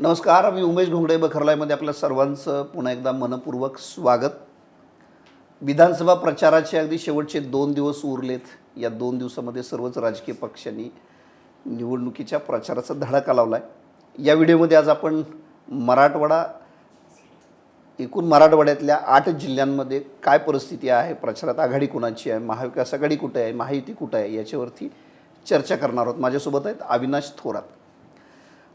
नमस्कार मी उमेश घोंगडे बखरलायमध्ये आपल्या सर्वांचं पुन्हा एकदा मनपूर्वक स्वागत. विधानसभा प्रचाराचे अगदी शेवटचे दोन दिवस उरलेत. या दोन दिवसामध्ये सर्वच राजकीय पक्षांनी निवडणुकीच्या प्रचाराचा धडाका लावला आहे या व्हिडिओमध्ये आज आपण मराठवाडा एकूण मराठवाड्यातल्या आठ जिल्ह्यांमध्ये काय परिस्थिती आहे प्रचारात आघाडी कुणाची आहे महाविकास आघाडी कुठे आहे महायुती कुठं आहे याच्यावरती चर्चा करणार आहोत. माझ्यासोबत आहेत अविनाश थोरात.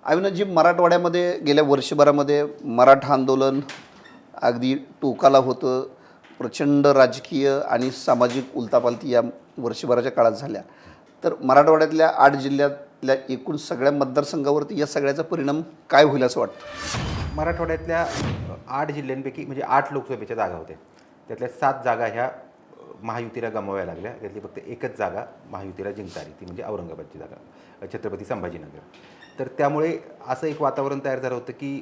अविनाशजी मराठवाड्यामध्ये गेल्या वर्षभरामध्ये मराठा आंदोलन अगदी टोकाला होतं. प्रचंड राजकीय आणि सामाजिक उलतापालती या वर्षभराच्या काळात झाल्या. तर मराठवाड्यातल्या आठ जिल्ह्यातल्या एकूण सगळ्या मतदारसंघावरती या सगळ्याचा परिणाम काय होईल असं वाटतं? मराठवाड्यातल्या आठ जिल्ह्यांपैकी म्हणजे आठ लोकसभेच्या जागा होत्या. त्यातल्या सात जागा ह्या महायुतीला गमवाव्या लागल्या. त्यातली फक्त एकच जागा महायुतीला जिंकता आली. ती म्हणजे औरंगाबादची जागा. छत्रपती संभाजीनगर. तर त्यामुळे असं एक वातावरण तयार झालं होतं की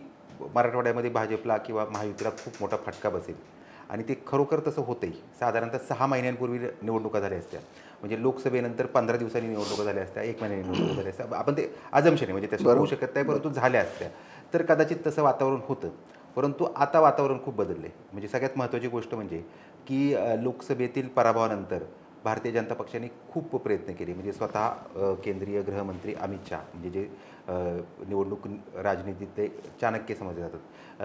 मराठवाड्यामध्ये भाजपला किंवा महायुतीला खूप मोठा फटका बसेल. आणि ते खरोखर तसं होतंही साधारणतः सहा महिन्यांपूर्वी निवडणुका झाल्या असत्या. म्हणजे लोकसभेनंतर पंधरा दिवसांनी निवडणुका झाल्या असत्या एक महिन्याने निवडणुका झाल्या असत्या. आपण ते अजम्शन आहे म्हणजे तसं होऊ शकत नाही परंतु झाल्या असत्या. तर कदाचित तसं वातावरण होतं. परंतु आता वातावरण खूप बदललं आहे म्हणजे सगळ्यात महत्त्वाची गोष्ट म्हणजे की लोकसभेतील पराभवानंतर भारतीय जनता पक्षाने खूप प्रयत्न केले. म्हणजे स्वतः केंद्रीय गृहमंत्री अमित शहा. म्हणजे जे निवडणूक राजनीतीत ते चाणक्य समजले जातात.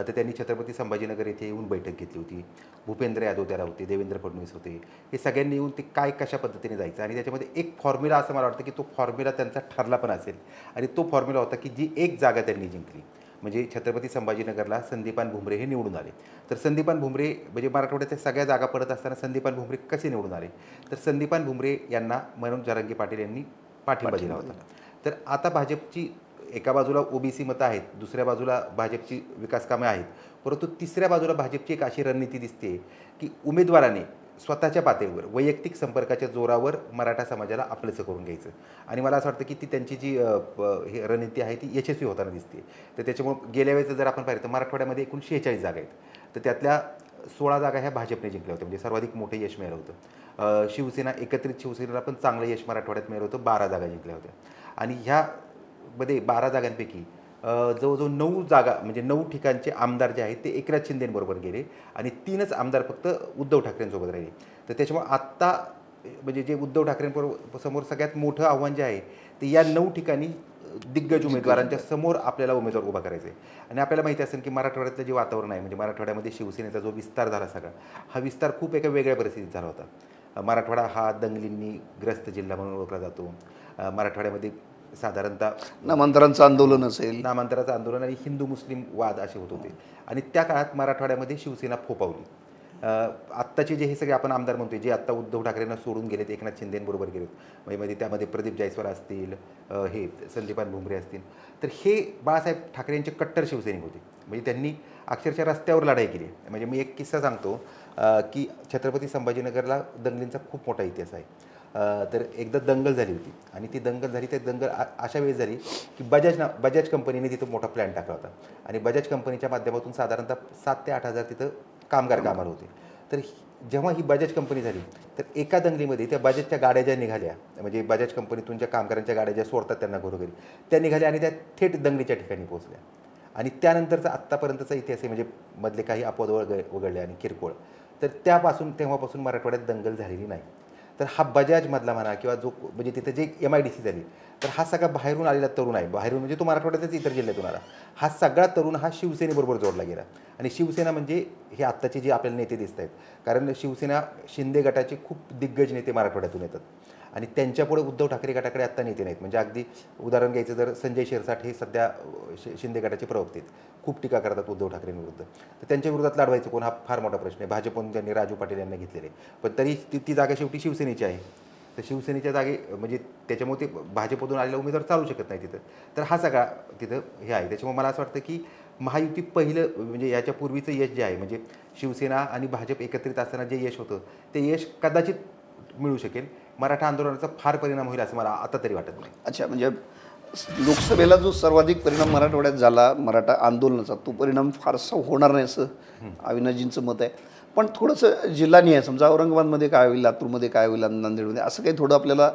तर त्यांनी छत्रपती संभाजीनगर येथे येऊन बैठक घेतली होती. भूपेंद्र यादव त्याला होते देवेंद्र फडणवीस होते. हे सगळ्यांनी येऊन ते काय कशा पद्धतीने जायचं? आणि त्याच्यामध्ये एक फॉर्म्युला असं मला वाटतं की तो फॉर्म्युला त्यांचा ठरला पण असेल. आणि तो फॉर्म्युला होता की जी एक जागा त्यांनी जिंकली. म्हणजे छत्रपती संभाजीनगरला संदीपान भुमरे हे निवडून आले. तर संदीपान भुमरे म्हणजे मराठवाड्याच्या सगळ्या जागा पडत असताना संदीपान भुमरे कसे निवडून आले? तर संदीपान भुमरे यांना मनोज जरांगे पाटील यांनी पाठिंबा दिला होता. तर आता भाजपची एका बाजूला ओबीसी मतं आहेत दुसऱ्या बाजूला भाजपची विकास कामे आहेत. परंतु तिसऱ्या बाजूला भाजपची एक अशी रणनीती दिसते की उमेदवाराने स्वतःच्या पातळीवर वैयक्तिक संपर्काच्या जोरावर मराठा समाजाला आपलंसं करून घ्यायचं. आणि मला असं वाटतं की ती त्यांची जी प- हे रणनीती आहे ती यशस्वी होताना दिसते. तर त्याच्यामुळं गेल्या वेळेचं जर आपण पाहिलं तर मराठवाड्यामध्ये एकूण शेहेचाळीस जागा आहेत. तर त्यातल्या सोळा जागा ह्या भाजपने जिंकल्या होत्या. म्हणजे सर्वाधिक मोठं यश मिळालं होतं. शिवसेना एकत्रित शिवसेनेला पण चांगलं यश मराठवाड्यात मिळालं होतं. बारा जागा जिंकल्या होत्या. आणि ह्या ह्यामध्ये बारा जागांपैकी जवळजवळ नऊ जागा म्हणजे नऊ ठिकाणचे आमदार जे आहेत ते एकनाथ शिंदेबरोबर गेले आणि तीनच आमदार फक्त उद्धव ठाकरेंसोबत राहिले. तर त्याच्यामुळे आत्ता म्हणजे जे उद्धव ठाकरेंबरोबर समोर सगळ्यात मोठं आव्हान जे आहे ते या नऊ ठिकाणी दिग्गज उमेदवारांच्या समोर आपल्याला उमेदवार उभा करायचा आहे आणि आपल्याला माहिती असेल की मराठवाड्यातलं जे वातावरण आहे म्हणजे मराठवाड्यामध्ये शिवसेनेचा जो विस्तार झाला सगळा हा विस्तार खूप एका वेगळ्या परिस्थितीत झाला होता. मराठवाडा हा दंगलींनी ग्रस्त जिल्हा म्हणून ओळखला जातो. मराठवाड्यामध्ये साधारणतः नामांतरांचं आंदोलन असेल. नामांतराचं आंदोलन आणि हिंदू मुस्लिम वाद असे होत होते. आणि त्या काळात मराठवाड्यामध्ये शिवसेना फोपावली आत्ताचे जे हे सगळे आपण आमदार म्हणतोय जे आत्ता उद्धव ठाकरेंना सोडून गेलेत एकनाथ शिंदेबरोबर गेलेत. म्हणजे मध्ये त्यामध्ये प्रदीप जायस्वाल असतील हे संदीपान भुमरे असतील. तर हे बाळासाहेब ठाकरे यांचे कट्टर शिवसैनिक होते. म्हणजे त्यांनी अक्षरशः रस्त्यावर लढाई केली. म्हणजे मी एक किस्सा सांगतो की छत्रपती संभाजीनगरला दंगलींचा खूप मोठा इतिहास आहे. तर एकदा दंगल झाली होती. आणि ती दंगल झाली त्या दंगल आ- अशा वेळेस झाली की बजाज ना बजाज कंपनीने तिथं मोठा प्लॅन टाकला होता. आणि बजाज कंपनीच्या माध्यमातून साधारणतः सात ते आठ हजार तिथं कामगार कामाला होते. तर जेव्हा ही बजाज कंपनी झाली तर एका दंगलीमध्ये त्या बजाजच्या गाड्या ज्या निघाल्या म्हणजे बजाज कंपनीतून ज्या कामगारांच्या गाड्या ज्या सोडतात त्यांना घरोघरी त्या निघाल्या आणि त्या थेट दंगलीच्या ठिकाणी पोहोचल्या. आणि त्यानंतरचा आत्तापर्यंतचा इतिहास आहे म्हणजे मधले काही अपवाद वगळ वगळले आणि किरकोळ. तर त्यापासून तेव्हापासून मराठवाड्यात दंगल झालेली नाही. तर हा बजाजमधला म्हणा किंवा जो म्हणजे तिथे जे एम आय डी सी झाली तर हा सगळा बाहेरून आलेला तरुण आहे. बाहेरून म्हणजे तो मराठवाड्यातच इतर जिल्ह्यातून आला. हा सगळा तरुण हा शिवसेनेबरोबर जोडला गेला. आणि शिवसेना म्हणजे हे आत्ताचे जे आपल्याला नेते दिसत आहेत कारण शिवसेना शिंदे गटाचे खूप दिग्गज नेते मराठवाड्यातून येतात. आणि त्यांच्यापुढे उद्धव ठाकरे गटाकडे आत्ता नेते नाहीत. म्हणजे अगदी उदाहरण घ्यायचं जर संजय शिरसाट हे सध्या शि- शिंदे गटाचे प्रवक्ते आहेत. खूप टीका करतात उद्धव ठाकरेंविरुद्ध. तर त्यांच्या विरोधात लढवायचं कोण? हा फार मोठा प्रश्न आहे. भाजपमधून त्यांनी राजू पाटील यांना घेतलेले पण तरी ती ती जागा शेवटी शिवसेनेची आहे. तर शिवसेनेच्या जागे म्हणजे त्याच्यामुळे ते भाजपमधून आलेला उमेदवार चालू शकत नाही तिथं. तर हा सगळा तिथं हे आहे. त्याच्यामुळे मला असं वाटतं की महायुती पहिलं म्हणजे याच्या पूर्वीचं यश जे आहे म्हणजे शिवसेना आणि भाजप एकत्रित असताना जे यश होतं ते यश कदाचित मिळू शकेल. मराठा आंदोलनाचा फार परिणाम होईल असं मला आता तरी वाटत नाही. अच्छा म्हणजे लोकसभेला जो सर्वाधिक परिणाम मराठवाड्यात झाला मराठा आंदोलनाचा तो परिणाम फारसा होणार नाही असं अविनाशजींचं मत आहे. पण थोडंसं जिल्हानिहाय समजा औरंगाबादमध्ये काय होईल लातूरमध्ये काय होईल नांदेडमध्ये असं काही थोडं आपल्याला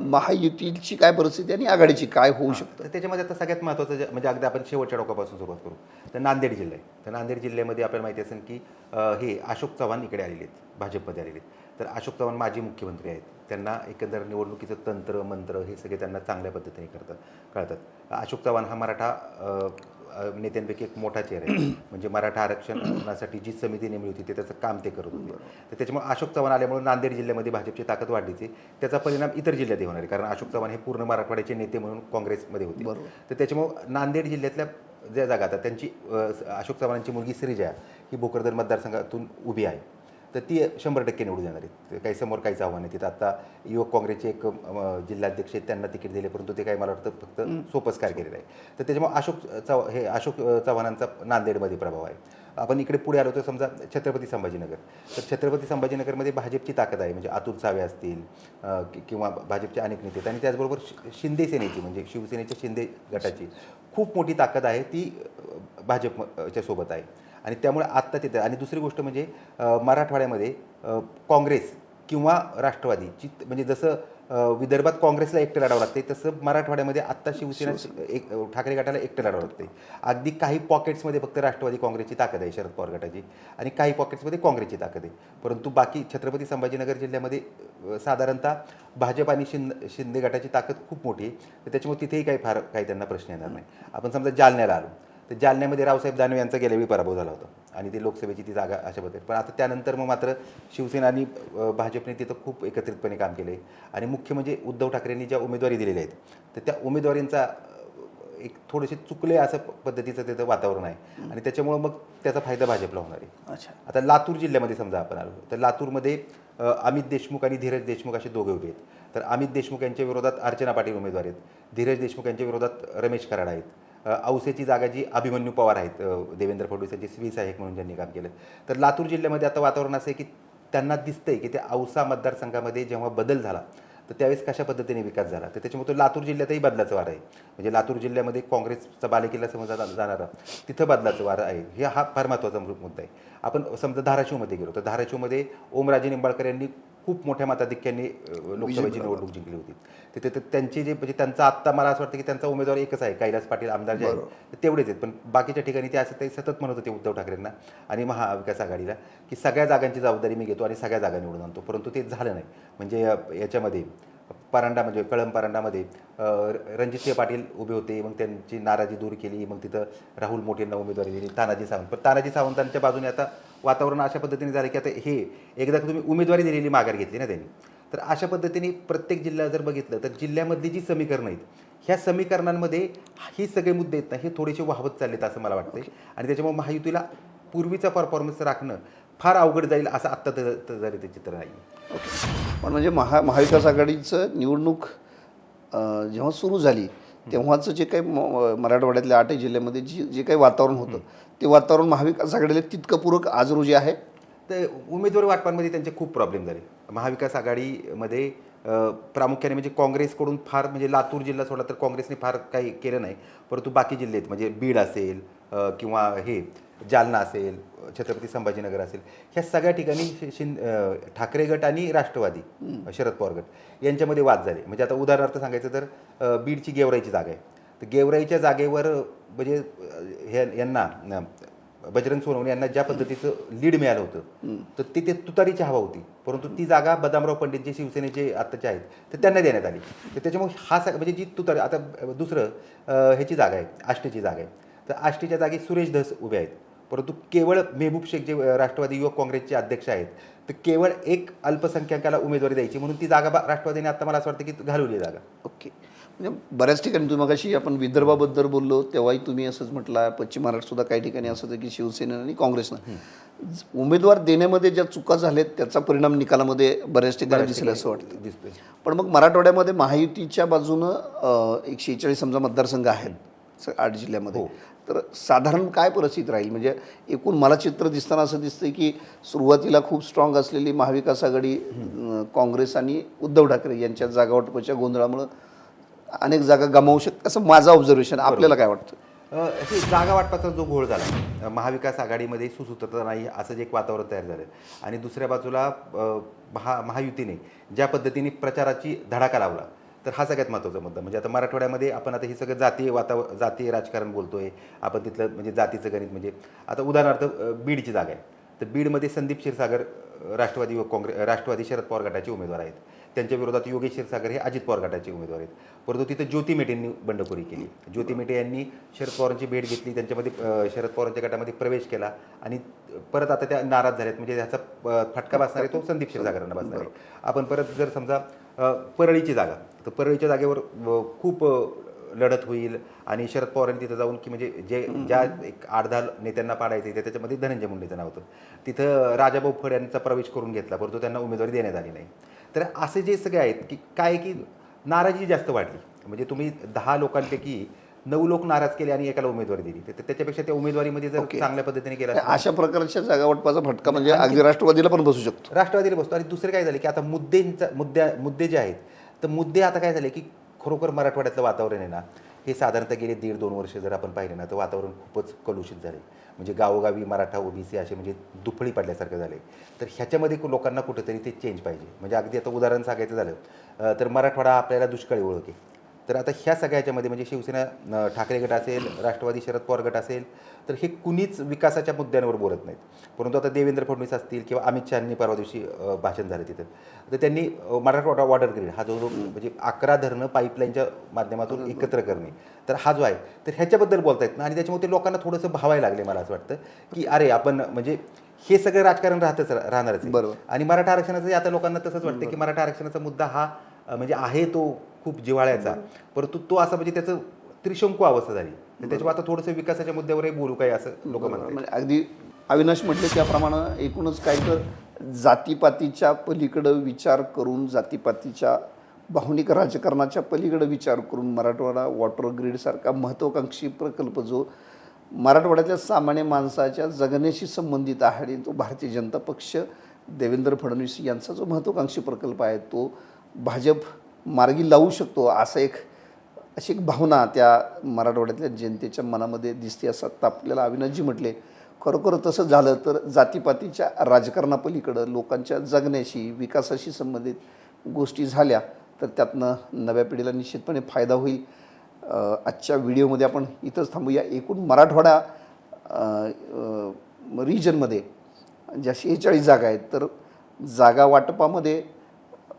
महायुतीची काय परिस्थिती आणि आघाडीची काय होऊ शकतं? तर त्याच्यामध्ये आता सगळ्यात महत्त्वाचं म्हणजे अगदी आपण शेवटच्या टोकापासून सुरुवात करू. तर नांदेड जिल्हा आहे. तर नांदेड जिल्ह्यामध्ये आपल्याला माहिती असेल की हे अशोक चव्हाण इकडे आलेले आहेत भाजपमध्ये आलेले आहेत. तर अशोक चव्हाण माजी मुख्यमंत्री आहेत. त्यांना एकंदर निवडणुकीचं तंत्र मंत्र हे सगळे त्यांना चांगल्या पद्धतीने करतात कळतात. अशोक चव्हाण हा मराठा नेत्यांपैकी एक मोठा चेहरा आहे. म्हणजे मराठा आरक्षणासाठी जी समिती नेमली होती ते त्याचं काम ते करत होते. तर त्याच्यामुळे अशोक चव्हाण आल्यामुळे नांदेड जिल्ह्यामध्ये भाजपची ताकद वाढलीच त्याचा परिणाम इतर जिल्ह्यातही होणार आहे. कारण अशोक चव्हाण हे पूर्ण मराठवाड्याचे नेते म्हणून काँग्रेसमध्ये होते. तर त्याच्यामुळं नांदेड जिल्ह्यातल्या ज्या जागा आता त्यांची अशोक चव्हाणांची मुलगी श्रीजया ही भोकरदन मतदारसंघातून उभी आहे. तर ती शंभर टक्के निवडून येणार आहे काही समोर काहीच आव्हान नाही. तिथं आता युवक काँग्रेसचे एक जिल्हाध्यक्ष आहेत त्यांना तिकीट दिले परंतु ते काही मला वाटतं फक्त सोपंच कार्य केलेलं आहे. तर त्याच्यामुळे अशोक चव हे अशोक चव्हाणांचा नांदेडमध्ये प्रभाव आहे. आपण इकडे पुढे आलो तर समजा छत्रपती संभाजीनगर. तर छत्रपती संभाजीनगरमध्ये भाजपची ताकद आहे. म्हणजे अतुल सावे असतील किंवा भाजपचे अनेक नेते आहेत. आणि त्याचबरोबर शिंदे सेनेची म्हणजे शिवसेनेच्या शिंदे गटाची खूप मोठी ताकद आहे. ती भाजपच्या सोबत आहे. आणि त्यामुळे आत्ता तिथे आणि दुसरी गोष्ट म्हणजे मराठवाड्यामध्ये काँग्रेस किंवा राष्ट्रवादीची म्हणजे जसं विदर्भात काँग्रेसला एकटं लढावं लागते तसं मराठवाड्यामध्ये आत्ता शिवसेना एक ठाकरे गटाला एकटं लढावं लागते अगदी काही पॉकेट्समध्ये फक्त राष्ट्रवादी काँग्रेसची ताकद आहे शरद पवार गटाची. आणि काही पॉकेट्समध्ये काँग्रेसची ताकद आहे. परंतु बाकी छत्रपती संभाजीनगर जिल्ह्यामध्ये साधारणतः भाजप आणि शिंद शिंदे गटाची ताकद खूप मोठी आहे. तर त्याच्यामुळे तिथेही काही फार काही त्यांना प्रश्न येणार नाही. आपण समजा जालन्याला आलो. तर जालन्यामध्ये रावसाहेब दानवे यांचा गेल्या वेळी पराभव झाला होता. आणि ती लोकसभेची ती जागा अशा पद्धतीने. पण आता त्यानंतर मग मात्र शिवसेना आणि भाजपने तिथं खूप एकत्रितपणे काम केलं आहे आणि मुख्य म्हणजे उद्धव ठाकरेंनी ज्या उमेदवारी दिलेल्या आहेत तर त्या उमेदवारींचा एक थोडेसे चुकले असं पद्धतीचं तिथं वातावरण आहे. आणि त्याच्यामुळं मग त्याचा फायदा भाजपला होणार आहे. अच्छा. आता लातूर जिल्ह्यामध्ये समजा आपण आलो तर लातूरमध्ये अमित देशमुख आणि धीरज देशमुख असे दोघे उभे आहेत. तर अमित देशमुख यांच्या विरोधात अर्चना पाटील उमेदवार आहेत. धीरज देशमुख यांच्या विरोधात रमेश कराड आहेत. औसेची जागा जी अभिमन्यू पवार आहेत देवेंद्र फडणवीस यांचे स्वीस आहे म्हणून ज्यांनी काम केलं. तर लातूर जिल्ह्यामध्ये आता वातावरण असं आहे की त्यांना दिसतंय की त्या औसा मतदारसंघामध्ये जेव्हा बदल झाला तर त्यावेळेस कशा पद्धतीने विकास झाला? तर त्याच्यामुळे तो लातूर जिल्ह्यातही बदलाचं वार आहे. म्हणजे लातूर जिल्ह्यामध्ये काँग्रेसचा बालेकिल्ला समजा जाणारा तिथं बदलाचं वार आहे. हे हा फार महत्त्वाचा मुद्दा आहे. आपण समजा धाराशिवमध्ये गेलो तर धाराशिवमध्ये ओमराजे निंबाळकर यांनी खूप मोठ्या मताधिक्यांनी लोकसभेची निवडणूक जिंकली होती. तिथे तर त्यांची जे म्हणजे त्यांचा आत्ता मला असं वाटतं की त्यांचा उमेदवार एकच आहे कैलास पाटील आमदार जे आहेत तेवढेच आहेत. पण बाकीच्या ठिकाणी ते असं ते सतत म्हणत होते उद्धव ठाकरेंना आणि महाविकास आघाडीला की सगळ्या जागांची जबाबदारी मी घेतो आणि सगळ्या जागा निवडून आणतो. परंतु ते झालं नाही. म्हणजे याच्यामध्ये परांडा म्हणजे परांडामध्ये रणजितसिंह पाटील उभे होते मग त्यांची नाराजी दूर केली मग तिथं राहुल मोठेंना उमेदवारी दिली तानाजी सावंत. पण तानाजी सावंतांच्या बाजूने आता वातावरण अशा पद्धतीने झालं की आता हे एकदा तुम्ही उमेदवारी दिलेली माघार घेतली ना त्यांनी. तर अशा पद्धतीने प्रत्येक जिल्ह्यात जर बघितलं तर जिल्ह्यामधली जी समीकरणं आहेत ह्या समीकरणांमध्ये हे सगळे मुद्दे आहेत ना हे थोडेसे वाहवत चाललेत असं मला वाटतंय. आणि त्याच्यामुळे महायुतीला पूर्वीचा परफॉर्मन्स राखणं फार अवघड जाईल असं आत्ता तर तरी ते चित्र नाही ओके. पण म्हणजे महा महाविकास आघाडीचं निवडणूक जेव्हा सुरू झाली तेव्हाचं जे काही म- मराठवाड्यातल्या आठही जिल्ह्यामध्ये जी जे काही वातावरण होतं ते वातावरण महाविकास आघाडीला तितकं पूरक आज रोजी आहे? तर उमेदवारी वाटपांमध्ये त्यांचे खूप प्रॉब्लेम झाले. महाविकास आघाडीमध्ये प्रामुख्याने म्हणजे काँग्रेसकडून फार म्हणजे लातूर जिल्हा सोडला तर काँग्रेसने फार काही केलं नाही. परंतु बाकी जिल्हे म्हणजे बीड असेल किंवा हे जालना असेल छत्रपती संभाजीनगर असेल ह्या सगळ्या ठिकाणी शि- शिं अ, ठाकरे गट आणि राष्ट्रवादी शरद पवार गट यांच्यामध्ये वाद झाले. म्हणजे आता उदाहरणार्थ सांगायचं तर बीडची गेवराईची जागा आहे. तर गेवराईच्या जागेवर म्हणजे हे यांना बजरंग सोनवणे यांना ज्या पद्धतीचं लीड मिळालं होतं तर ती ते तुतारीची हवा होती. परंतु ती जागा बदामराव पंडित जे शिवसेनेचे आत्ताचे आहेत तर त्यांना देण्यात आली. तर त्याच्यामुळे हा सग म्हणजे जी तुतारी आता दुसरं ह्याची जागा आहे आष्टीची जागा आहे. तर आष्टीच्या जागी सुरेश धस उभे आहेत. परंतु केवळ मेहबूब शेख जे राष्ट्रवादी युवक काँग्रेसचे अध्यक्ष आहेत तर केवळ एक अल्पसंख्याकाला उमेदवारी द्यायची म्हणून ती जागा राष्ट्रवादीने आता मला असं वाटतं की घालवली जागा. ओके. म्हणजे बऱ्याच ठिकाणी तुम्ही मगाशी आपण विदर्भाबद्दल बोललो तेव्हाही तुम्ही असंच म्हटलं पश्चिम महाराष्ट्र सुद्धा काही ठिकाणी असं की शिवसेनेनं आणि काँग्रेसनं. उमेदवार देण्यामध्ये ज्या चुका झाल्यात त्याचा परिणाम निकालामध्ये बऱ्याच ठिकाणी दिसेल असं वाटतं. दिसतोय. पण मग मराठवाड्यामध्ये महायुतीच्या बाजूनं एक शेहेचाळीस समजा मतदारसंघ आहेत आठ जिल्ह्यामध्ये. तर साधारण काय परिस्थिती राहील? म्हणजे एकूण मला चित्र दिसताना असं दिसतंय की सुरुवातीला खूप स्ट्रॉंग असलेली महाविकास आघाडी काँग्रेस आणि उद्धव ठाकरे यांच्या जागावाटपाच्या गोंधळामुळं अनेक जागा गमावू शकतात. असं माझं ऑब्झर्वेशन आपल्याला काय वाटतं? हे जागा वाटपाचा जो घोळ झाला महाविकास आघाडीमध्ये सुसूत्रता नाही असं जे एक वातावरण तयार झालं. आणि दुसऱ्या बाजूला महा महायुतीने ज्या पद्धतीने प्रचाराची धडाका लावला तर हा सगळ्यात महत्त्वाचा मुद्दा. म्हणजे आता मराठवाड्यामध्ये आपण आता हे सगळं जातीय वातावरण जातीय राजकारण बोलतोय. आपण तिथलं म्हणजे जातीचं गणित म्हणजे आता उदाहरणार्थ बीडची जागा आहे. तर बीडमध्ये संदीप क्षीरसागर राष्ट्रवादी व काँग्रेस राष्ट्रवादी शरद पवार गटाचे उमेदवार आहेत. त्यांच्या विरोधात योगेश क्षीरसागर हे अजित पवार गटाचे उमेदवार आहेत. परंतु तिथं ज्योती मेटेंनी बंडखोरी केली. ज्योती मेटे यांनी शरद पवारांची भेट घेतली त्यांच्यामध्ये शरद पवारांच्या गटामध्ये प्रवेश केला आणि परत आता त्या नाराज झाल्यात. म्हणजे त्याचा फटका बसणार आहे तो संदीप क्षीरसागरांना बसणार आहे. आपण परत जर समजा परळीची जागा तर परळीच्या जागेवर खूप लढत होईल. आणि शरद पवारांनी तिथं जाऊन की म्हणजे जे ज्या एक आठ दहा नेत्यांना पाडायचे ते त्याच्यामध्ये धनंजय मुंडेचं नाव होतं. तिथं राजाभाऊ फड यांचा प्रवेश करून घेतला परंतु त्यांना उमेदवारी देण्यात आली नाही. तर असे जे सगळे आहेत की काय की नाराजी जास्त वाढली. म्हणजे तुम्ही दहा लोकांपैकी नऊ लोक नाराज केले आणि एकाला उमेदवारी दिली. तर त्याच्यापेक्षा त्या उमेदवारीमध्ये जर. चांगल्या पद्धतीने केलं अशा प्रकारच्या जागा वाटपाचा फटका म्हणजे अगदी राष्ट्रवादीला पण बसू शकतो. राष्ट्रवादीला बसतो. आणि दुसरे काय झाले की आता मुद्देंचा मुद्द्या मुद्दे जे आहेत तर मुद्दे आता काय झाले की खरोखर मराठवाड्यातलं वातावरण आहे ना हे साधारणतः गेले दीड दोन वर्ष जर आपण पाहिले ना तर वातावरण खूपच कलुषित झाले म्हणजे गावोगावी मराठा ओबीसी असे म्हणजे दुफळी पडल्यासारखे झाले तर ह्याच्यामध्ये लोकांना कुठेतरी ते चेंज पाहिजे. म्हणजे अगदी आता उदाहरण सांगायचं झालं तर मराठवाडा आपल्याला दुष्काळी ओळखे तर आता ह्या सगळ्या ह्याच्यामध्ये म्हणजे शिवसेना ठाकरे गट असेल राष्ट्रवादी शरद पवार गट असेल तर हे कुणीच विकासाच्या मुद्द्यांवर बोलत नाहीत. परंतु आता देवेंद्र फडणवीस असतील किंवा अमित शहानी परवा दिवशी भाषण झालं तिथं. तर त्यांनी मराठवाडा वॉटर ग्रीड हा जो जो म्हणजे अकरा धरणं पाईपलाईनच्या माध्यमातून एकत्र करणे. तर हा जो आहे तर ह्याच्याबद्दल बोलतायत ना? आणि त्याच्यामुळे ते लोकांना थोडंसं भावायला लागले मला असं वाटतं की अरे आपण म्हणजे हे सगळं राजकारण राहतच राहणारच. बरोबर. आणि मराठा आरक्षणाचं आता लोकांना तसंच वाटतं की मराठा आरक्षणाचा मुद्दा हा म्हणजे आहे तो खूप जिव्हाळ्याचा. परंतु तो असा म्हणजे त्याचं त्रिशंकू अवस्था झाली. त्याच्यावर आता थोडंसं विकासाच्या मुद्द्यावरही बोलू काय असं लोक म्हणतात. म्हणजे अगदी अविनाश म्हटले त्याप्रमाणे एकूणच काय तर जातीपातीच्या पलीकडं विचार करून जातीपातीच्या भावनिक राजकारणाच्या पलीकडे विचार करून मराठवाडा वॉटर ग्रीडसारखा महत्त्वाकांक्षी प्रकल्प जो मराठवाड्यातल्या सामान्य माणसाच्या जगण्याशी संबंधित आहे आणि तो भारतीय जनता पक्ष देवेंद्र फडणवीस यांचा जो महत्त्वाकांक्षी प्रकल्प आहे तो भाजप मार्गी लावू शकतो असं एक अशी एक भावना त्या मराठवाड्यातल्या जनतेच्या मनामध्ये दिसते असं तर आपल्याला अविनाशजी म्हटले. खरोखर तसं झालं तर जातीपातीच्या राजकारणापलीकडं लोकांच्या जगण्याशी विकासाशी संबंधित गोष्टी झाल्या तर त्यातनं नव्या पिढीला निश्चितपणे फायदा होईल. आजच्या व्हिडिओमध्ये आपण इथंच थांबूया. एकूण मराठवाडा रिजनमध्ये ज्या शेहेचाळीस जागा आहेत तर जागा वाटपामध्ये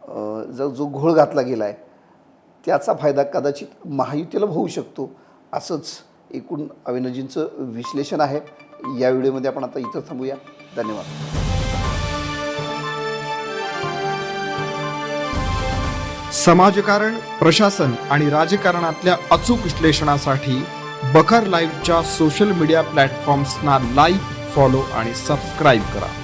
जर जो जो घोळ घातला गेला आहे त्याचा फायदा कदाचित महायुतीला होऊ शकतो असंच एकूण अविनाजींचं विश्लेषण आहे. या व्हिडिओमध्ये आपण आता इथं थांबूया. धन्यवाद. समाजकारण प्रशासन आणि राजकारणातल्या अचूक विश्लेषणासाठी बखर लाईव्हच्या सोशल मीडिया प्लॅटफॉर्म्सना लाईक फॉलो आणि सबस्क्राईब करा.